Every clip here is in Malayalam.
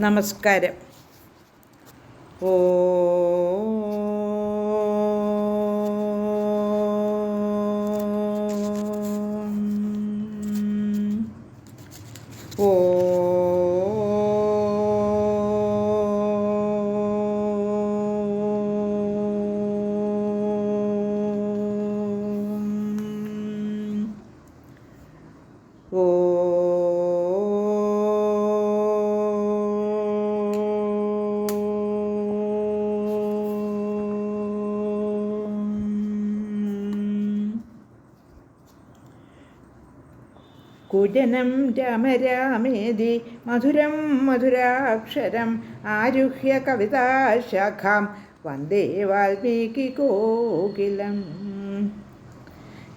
നമസ്കാരം. ഓ कुजनं रामरामेदि मधुरं मधुराक्षरम् आरुह्य कविताशाखां वंदे वाल्मीकिकोकिलम्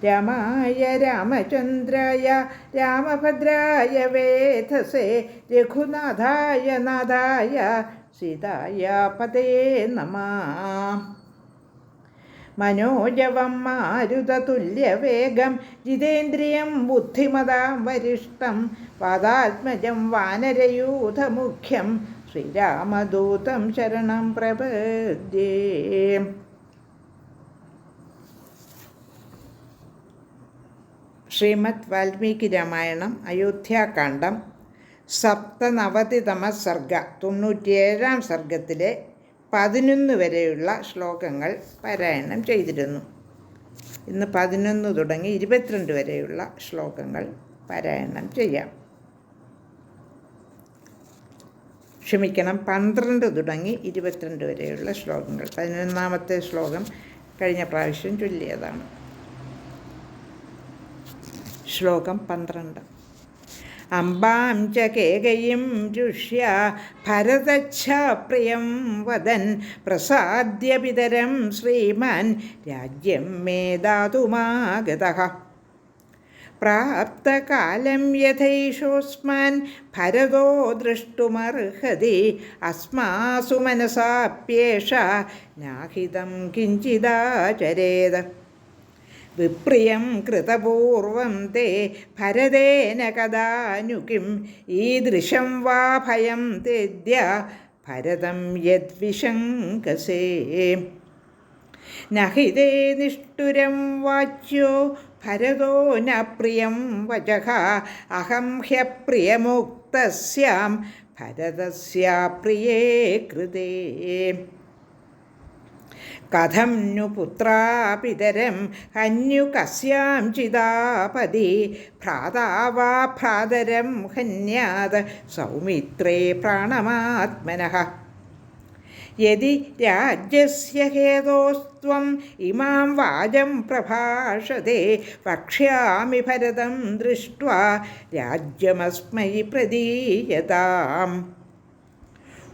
रमाय रामचन्द्राय रामभद्राय वेधसे रघुनाथाय नाथाय सीताय पते नमः മനോജവം മാരുതതുല്യവേഗം ജിതേന്ദ്രിയം ബുദ്ധിമതാം വരിഷ്ടം പാദാത്മജം വാനരയൂഥമുഖ്യം ശ്രീരാമദൂതം ശരണം പ്രപദ്യേ. ശ്രീമദ് വാൽമീകി രാമായണം അയോധ്യാകാന്ഡം സപ്തനവതിതമ സർഗ തൊണ്ണൂറ്റിയേഴാം സർഗത്തിലെ പതിനൊന്ന് വരെയുള്ള ശ്ലോകങ്ങൾ പാരായണം ചെയ്തിരുന്നു. ഇന്ന് പതിനൊന്ന് തുടങ്ങി ഇരുപത്തിരണ്ട് വരെയുള്ള ശ്ലോകങ്ങൾ പാരായണം ചെയ്യാം. ക്ഷമിക്കണം പന്ത്രണ്ട് തുടങ്ങി ഇരുപത്തിരണ്ട് വരെയുള്ള ശ്ലോകങ്ങൾ. പതിനൊന്നാമത്തെ ശ്ലോകം കഴിഞ്ഞ പ്രാവശ്യം ചൊല്ലിയതാണ്. ശ്ലോകം പന്ത്രണ്ട്. അംബാം ച കേകയും രുഷ്യ ഭരതച്ഛ പ്രിയം വദൻ പ്രസാദ്യ പിതരം ശ്രീമാൻ രാജ്യം മേധാതുമാഗത പ്രാപ്തകാലം യഥൈഷോസ്മാൻ ഭരതോ ദ്രഷ്ടുമർഹതി അസ്മാസു മനസാപ്യേഷ നാഹിതം കിഞ്ചിദാചരേത്. വിപ്രിയം കൃതപൂർവം തേ ഭരതേന കഥാനുകിം. ഈദൃശം വാ ഭയം തെദ്യ ഭരതം യദ്വിശങ്കസേ. നഹിതേ നിഷ്ഠുരം വാച്യോ ഭരതോ ന പ്രിയം വചഃ. അഹം ഹ്യപ്രിയമുക്തസ്യാം ഭരതസ്യ പ്രിയേ കൃതേ. കഥം നു പുത്രാപിതരം ഹന്യു കസ്യാം ചിതാപതി. ഭ്രാതാവാ ഭ്രാതരം ഹന്യാത് സൗമിത്രേ പ്രാണമാത്മനഃ. യതി രാജ്യസ്യ ഹേതോസ്ത്വം ഇമാം വാചം പ്രഭാഷത്തെ വക്ഷ്യാമി ഭരതം ദൃഷ്ട്വാ രാജ്യമസ്മൈ പ്രദീയതാം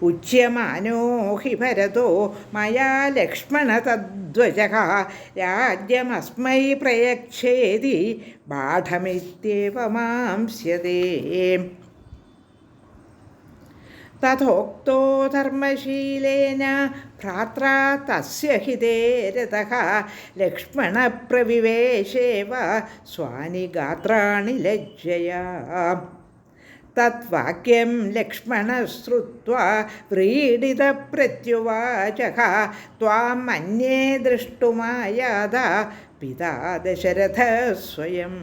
ഉച്യമാനോ ഹി ഭരതോ മയാ ലക്ഷ്മണ തദ്വജ. രാജ്യമസ്മൈ പ്രയച്ഛേതി ബാഠമിത്യവമാംസ്യതേ തഥോക്തോ ധർമ്മശീലേന ഭ്രാത്ര തസ്യ ഹിതേ രഥഃ. ലക്ഷ്മണപ്രവിവേശേവ സ്വാനി ഗാത്രാണി ലജ്ജയാ. തദ്വാക്യം ലക്ഷ്മണശ്രുത്വാ വ്രീഡിതപ്രത്യുവാചക ത്വാം മന്യേ ദൃഷ്ടുമായാത പിതാ ദശരഥ സ്വയം.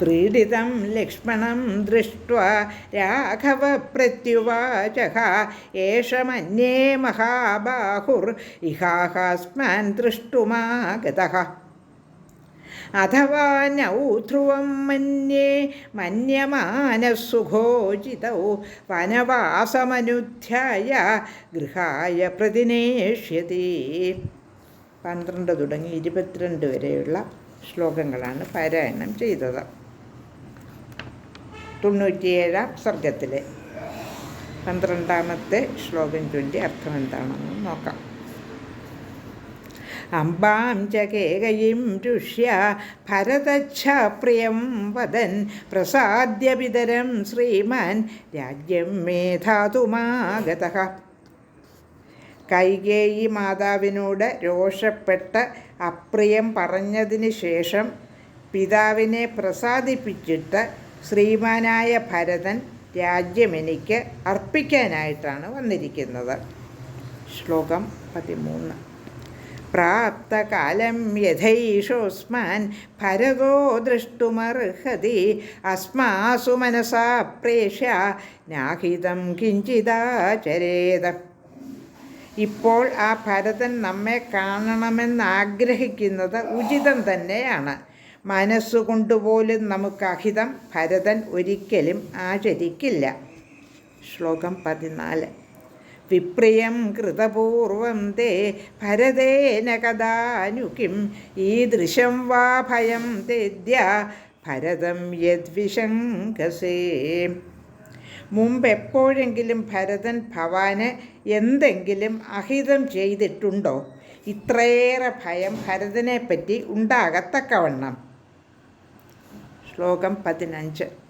പ്രീഡിതം ലക്ഷ്മണം दृष्ट्वा പ്രത്യുവാചക ഏഷ മന്യേ മഹാബാഹുർ ഇഹാഹാസ്മാൻ ദൃഷ്ടുമാഗതഃ. അഥവാ നൗ ധ്രുവം മന്യേ മന്യമാനസുഖോചിതൗ വനവാസമനുധ്യായ ഗൃഹായ പ്രതിനേഷ്യതി. പന്ത്രണ്ട് തുടങ്ങി ഇരുപത്തിരണ്ട് വരെയുള്ള ശ്ലോകങ്ങളാണ് പാരായണം ചെയ്തത്. തൊണ്ണൂറ്റിയേഴാം സർഗത്തിലെ പന്ത്രണ്ടാമത്തെ ശ്ലോകം ചൊല്ലി അർത്ഥം എന്താണെന്ന് നോക്കാം. അംബാം ച കേകയും രുഷ്യ ഭരതച്ഛ പ്രിയം വദൻ പ്രസാദ്യ പിതരം ശ്രീമാൻ രാജ്യം മേധാതുമാഗത. കൈകേയി മാതാവിനോട് രോഷപ്പെട്ട് അപ്രിയം പറഞ്ഞതിന് ശേഷം പിതാവിനെ പ്രസാദിപ്പിച്ചിട്ട് ശ്രീമാനായ ഭരതൻ രാജ്യം എനിക്ക് അർപ്പിക്കാനായിട്ടാണ് വന്നിരിക്കുന്നത്. ശ്ലോകം പതിമൂന്ന്. പ്രാപ്തകാലം യഥൈഷോസ്മാൻ ഭരതോ ദ്രഷ്ടുമർഹതി അസ്മാസു മനസാ പ്രേഷ്യ നാഹിതം കിഞ്ചിതാചരേത. ഇപ്പോൾ ആ ഭരതൻ നമ്മെ കാണണമെന്ന് ആഗ്രഹിക്കുന്നത് ഉചിതം തന്നെയാണ്. മനസ്സുകൊണ്ടുപോലും നമുക്ക് അഹിതം ഭരതൻ ഒരിക്കലും ആചരിക്കില്ല. ശ്ലോകം പതിനാല്. വിപ്രിയം കൃതപൂർവം തേ ഭരതേന കഥാനു കിം ഈദൃശം വാ ഭയം തെദ്യ ഭരതം യദ്വിശങ്കസേ. മുമ്പെപ്പോഴെങ്കിലും ഭരതൻ ഭവാന് എന്തെങ്കിലും അഹിതം ചെയ്തിട്ടുണ്ടോ? ഇത്രയേറെ ഭയം ഭരതനെപ്പറ്റി ഉണ്ടാകത്തക്കവണ്ണം. ശ്ലോകം പതിനഞ്ച്.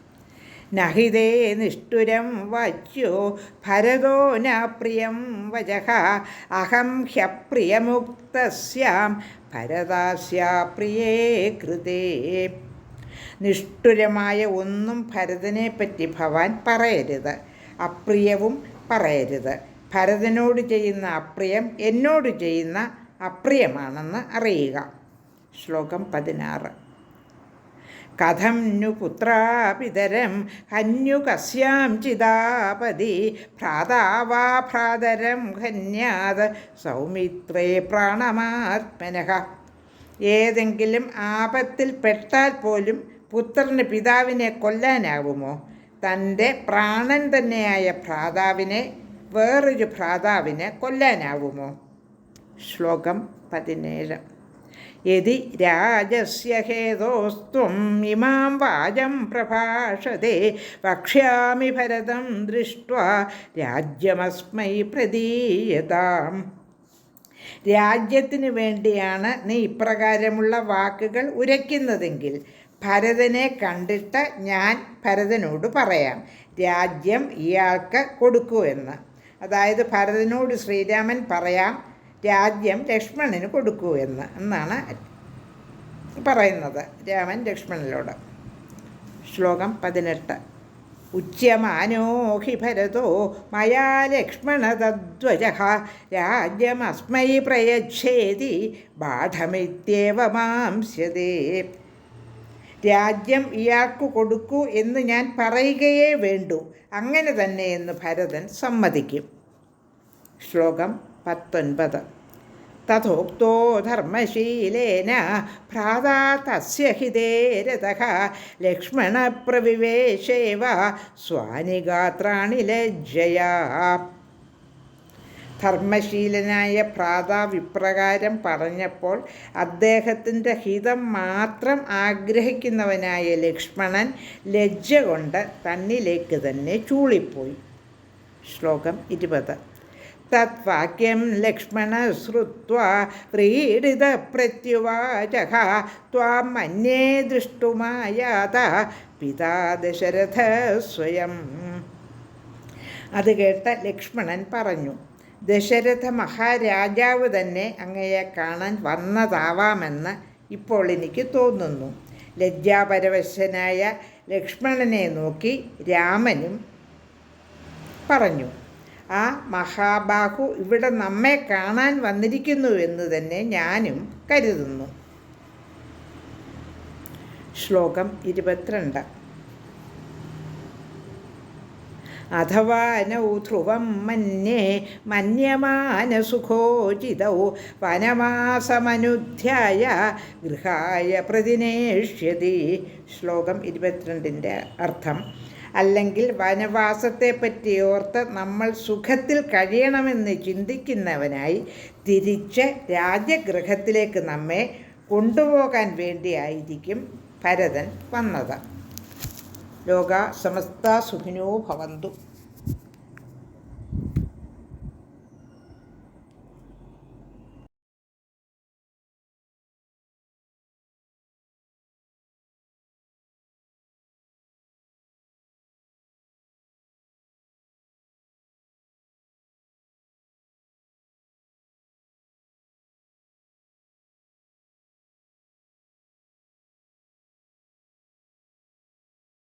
നഹിതേ നിഷ്ഠുരം വച്ചു. ഭരതോ ന പ്രിയം വചഹ അഹം ഹ്യപ്രിയമുക്തസ്യാം. ഭരതാസ്യാ പ്രിയേ കൃതേ. നിഷ്ഠുരമായ ഒന്നും ഭരതനെ പറ്റി ഭവാൻ പറയരുത്. അപ്രിയവും പറയരുത്. ഭരതനോട് ചെയ്യുന്ന അപ്രിയം എന്നോട് ചെയ്യുന്ന അപ്രിയമാണെന്ന് അറിയുക. ശ്ലോകം പതിനാറ്. കഥം നു പുത്രാപിതരം ഹന്യു കസ്യാം ചിതാപതി ഭ്രാതാവാ ഭ്രാതരം ഹന്യാത് സൗമിത്രേ പ്രാണമാത്മനഹ. ഏതെങ്കിലും ആപത്തിൽ പെട്ടാൽ പോലും പുത്രന് പിതാവിനെ കൊല്ലാനാവുമോ? തന്റെ പ്രാണൻ തന്നെയായ ഭ്രാതാവിനെ വേറൊരു ഭ്രാതാവിനെ കൊല്ലാനാവുമോ? ശ്ലോകം പതിനേഴ്. യതി രാജസ്യ ഇമാം വാചം പ്രഭാഷത്തെ വക്ഷ്യാമി ഭരതം ദൃഷ്ട്വാ രാജ്യമസ്മൈ പ്രദീയതാം രാജ്യത്തിന് വേണ്ടിയാണ് നീ ഇപ്രകാരമുള്ള വാക്കുകൾ ഉരയ്ക്കുന്നതെങ്കിൽ ഭരതനെ കണ്ടിട്ട് ഞാൻ ഭരതനോട് പറയാം രാജ്യം ഇയാൾക്ക് കൊടുക്കൂ എന്ന്. അതായത് ഭരതനോട് ശ്രീരാമൻ പറയാം രാജ്യം ലക്ഷ്മണന് കൊടുക്കൂ എന്ന് എന്നാണ് പറയുന്നത് രാമൻ ലക്ഷ്മണനോട്. ശ്ലോകം പതിനെട്ട്. ഉച്ചമാനോഹി ഭരതോ മയാ ലക്ഷ്മണതധ്വജ രാജ്യമസ്മൈ പ്രയച്ഛേതി ബാഠമിത്യേവ മാംസ്യതേ രാജ്യം ഇയാൾക്ക് കൊടുക്കൂ എന്ന് ഞാൻ പറയുകയേ വേണ്ടു. അങ്ങനെ തന്നെ എന്ന് ഭരതൻ സമ്മതിക്കും. ശ്ലോകം പത്തൊൻപത്. തഥോക്തോ ധർമ്മശീലേന ഭ്രാതാ തസ്യ ഹിതേരഥ ലക്ഷ്മണപ്രവിവേശേവ സ്വാനിഗാത്രാണി ലജ്ജയാ. ധർമ്മശീലനായ ഭ്രാതാവ് ഇപ്രകാരം പറഞ്ഞപ്പോൾ അദ്ദേഹത്തിന്റെ ഹിതം മാത്രം ആഗ്രഹിക്കുന്നവനായ ലക്ഷ്മണൻ ലജ്ജ കൊണ്ട് തന്നിലേക്ക് തന്നെ ചൂളിപ്പോയി. ശ്ലോകം ഇരുപത്. തത്വാക്യം ലക്ഷ്മണ ശ്രുത്വാ പ്രീഡിത പ്രത്യുവാചക ത്വാം മന്യേ ദൃഷ്ടുമായാത പിതാ ദശരഥ സ്വയം. അത് കേട്ട ലക്ഷ്മണൻ പറഞ്ഞു ദശരഥ മഹാരാജാവ് തന്നെ അങ്ങയെ കാണാൻ വന്നതാവാമെന്ന് ഇപ്പോൾ എനിക്ക് തോന്നുന്നു. ലജ്ജാപരവശനായ ലക്ഷ്മണനെ നോക്കി രാമനും പറഞ്ഞു ആ മഹാബാഹു ഇവിടെ നമ്മെ കാണാൻ വന്നിരിക്കുന്നു എന്ന് തന്നെ ഞാനും കരുതുന്നു. ശ്ലോകം അഥവാ നൗ ധ്രുവം മന്യേ മന്യമാനസുഖോചിതൗ വനമാസമനുധ്യായ ഗൃഹായ പ്രതിനേഷ്യതി. ശ്ലോകം ഇരുപത്തിരണ്ടിന്റെ അർത്ഥം. അല്ലെങ്കിൽ വനവാസത്തെപ്പറ്റി പറ്റിയോർത്ത് നമ്മൾ സുഖത്തിൽ കഴിയണമെന്ന് ചിന്തിക്കുന്നവനായി തിരിച്ച് രാജഗൃഹത്തിലേക്ക് നമ്മെ കൊണ്ടുപോകാൻ വേണ്ടിയായിരിക്കും ഭരതൻ വന്നത്. ലോക സമസ്ത സുഖിനോ ഭവന്തു.